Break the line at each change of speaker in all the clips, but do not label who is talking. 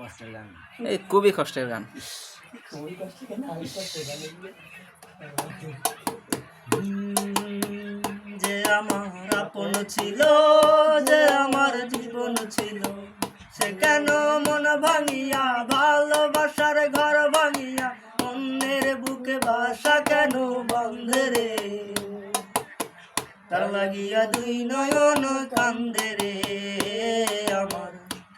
কষ্টের গান।
এই খুবই কষ্টের
খুবই আমি গান।
যে আমার আপন ছিল যে আমার জীবন ছিল সে কেন মন ভাঙিয়া ভালোবাসার ঘর ভাঙিয়া অন্যের বুকে বাসা কেন বন্ধে রে? তার লাগিয়া দুই নয়ন কান্দে রে আমার।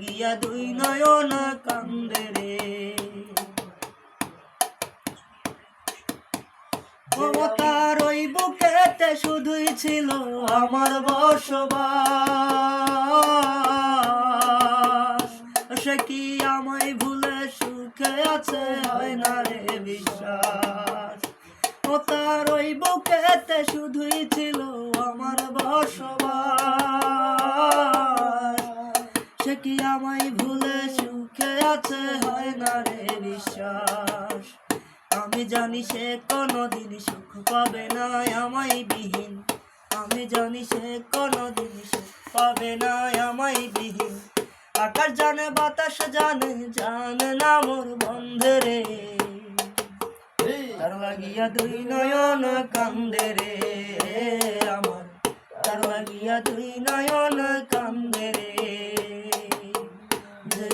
লাগিয়া দুই নয়ন কান্দে রে। তার ওই বুকেতে শুধুই ছিল আমার বসবাস। সে কি আমায় ভুলে সুখে আছে, হয় না রে বিশ্বাস? ও তার ওই বুকেতে শুধুই ছিল আমার বসবাস। সে কি আমায় ভুলে সুখে আছে? হয় না রে বিশ্বাস আমি জানি সে কোনোদিন সুখ পাবে না, আমায় বিহীন। আমি জানি সে কোনোদিন সুখ পাবে না, আমায় বিহীন। আকাশ জানে, বাতাস জানে জানে না মোর বন্ধে রে। তার লাগিয়া দুই নয়ন কান্দে রে আমার। তার লাগিয়া দুই নয়ন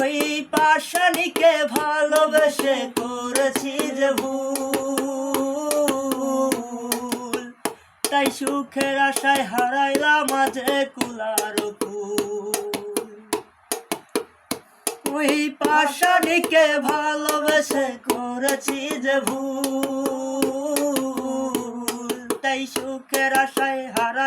ওই পাশানিকে ভালোবেসে করেছি যে ভুল। তাই সুখের আশায় হারাইলাম মাঝে কুলার ওই পাশানিকে ভালোবেসে করেছি যে ভুল। তাই সুখের আশায় হারাই